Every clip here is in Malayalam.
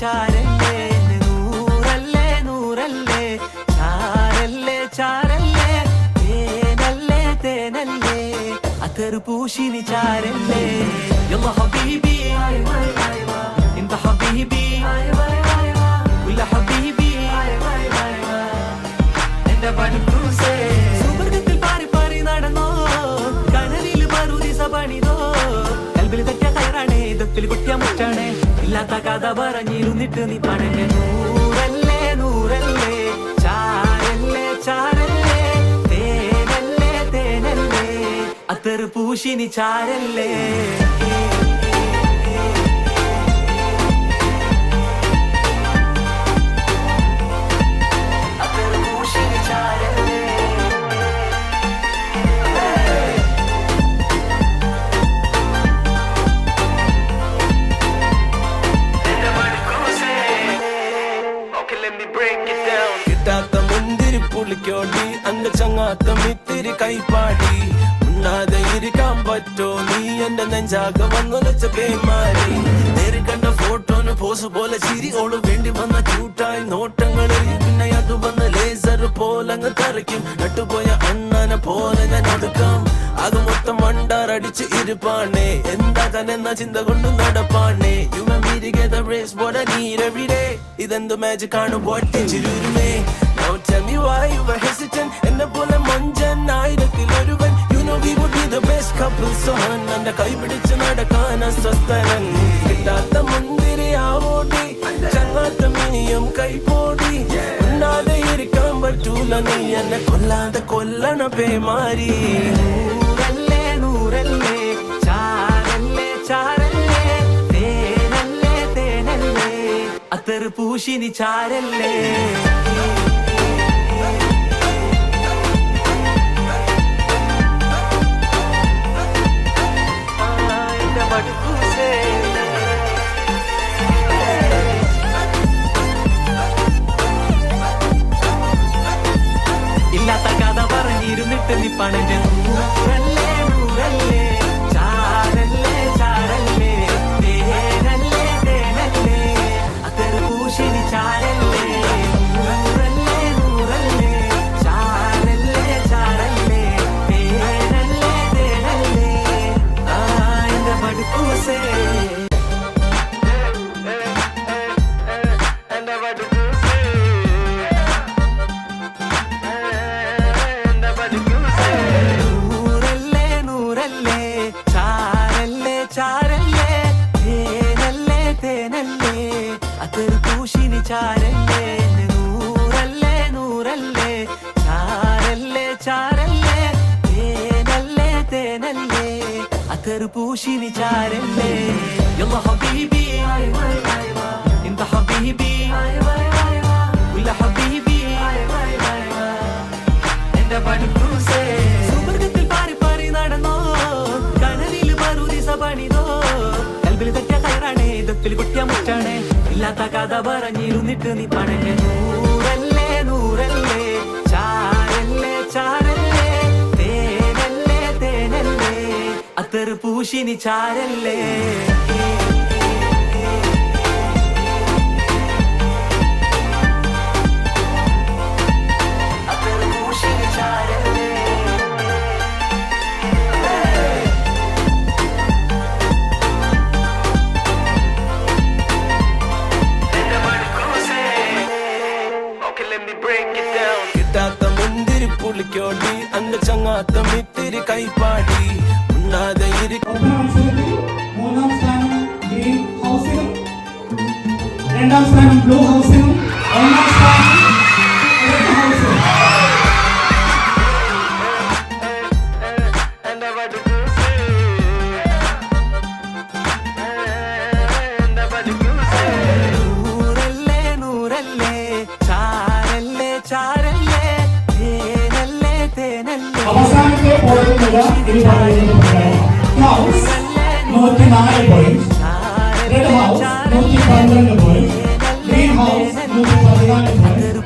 ചാരല്ലേ നൂറല്ലേ നൂറല്ലേ ചാരല്ലേ ചാരല്ലേ തേനല്ലേ തേനല്ലേ അത്തർപൂശിനി ചാരല്ലേ. يلا حبيبي انت حبيبي ولا حبيبي എന്റെ പണിക്കൂസേ സുഹൃത്തിൽ പാറി പാറി നടന്നോ. കനലിൽ മറുദിസ പണിതോ. കൽബിൽ തെറ്റ കയറാണേ ഇതത്തിൽ കുട്ടിയ മുറ്റാണേ. ഇല്ലാത്ത കഥ പറഞ്ഞിരുന്നിട്ട് നീ പണങ്ങ നൂറല്ലേ നൂറല്ലേ? ചാരല്ലേ ചാരല്ലേ? തേനല്ലേ തേനല്ലേ? അത്തറ് പൂശിനി ചാരല്ലേ? കിട്ടാത്ത മുന്തിരി പുളിക്കോടി അങ്ക ചങ്ങാത്ത മിത്തിരി കൈപ്പാടി. ഉണ്ണാതെ ഇരിക്കാൻ പറ്റോ? നീ എന്റെ നെഞ്ചാക വന്നുലച്ച പേമാരി കണ്ട ഫോട്ടോന് പോസ് പോലെ ചിരി ഓൾ വേണ്ടി വന്ന ക്യൂട്ടായി നോട്ടങ്ങളിൽ പിന്നെ അത് വന്ന ലേസർ പോലെ അങ്ങ് തറയ്ക്കും നട്ടുപോയ അണ്ണനെ പോലെ മണ്ടാറടിച്ച് ഇരുപ്പാണേ. എന്താ എന്ന ചിന്ത കൊണ്ട് നടപ്പാണേ. You me together is what I need every day. ഇതെന്ത് മാജിക് ആണ്? പൊട്ടിച്ചിരുമേ Now tell me why you were hesitant. എന്നെ പോലെ മൊഞ്ചൻ ആയിരത്തിൽ ഒരുവൻ. You know we would be the best couple son എന്റെ കൈ പിടിച്ച് നടക്കാൻ അസ്വസ്ഥനൻ കിട്ടാത്ത മുന്തിരി ആവോടി ചങ്ങാത്ത മിനിയും കൈപോടി ഉണ്ണാതെ ഇരിക്കാൻ പറ്റൂല നീ. എന്നെ കൊല്ലാതെ കൊല്ലണ പേമാരി. പൂശിനി ചാരല്ലേ. ഇല്ലാത്ത കഥ പറഞ്ഞിരുന്നിട്ട് നീ പണന്റെ ചാരല്ലേ നൂറല്ലേ നൂറല്ലേ ചാരല്ലേ ചാരല്ലേ തേനല്ലേ തേനല്ലേ അതൊരു പൂശിനി ചാരല്ലേ യല്ല ഹബീബി انت حبيبي ദത്തിൽ ഇല്ലാത്ത കഥ പറഞ്ഞിരുന്നിട്ട് നീ പണങ്ങ നൂറല്ലേ നൂറല്ലേ ചാരല്ലേ ചാരല്ലേ തേനല്ലേ തേനല്ലേ അത്തറ് പൂശിനി ചാരല്ലേ? കിട്ടാത്ത മുന്തിരി പുളിക്കോടി അങ്ക ചങ്ങാത്ത മിത്തിരി കൈപ്പാടി. മത്സരത്തിൽ മൂന്നാം സ്ഥാനം ഗ്രീൻ ഹൗസിനും രണ്ടാം സ്ഥാനം ബ്ലൂ ഹൗസിനും അവസാനത്തെ പോയിന്റ് തുക ഇത് പറയുന്നത് ഹൗസ് നൂറ്റി നാല് പോയിന്റ് റെഡ് ഹൗസ് നൂറ്റി പന്ത്രണ്ട് പോയിന്റ് ഗ്രീൻ ഹൗസ് നൂറ്റി പതിനാല് പോയിന്റ്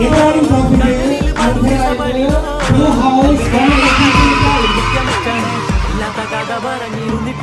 ഇതാണ്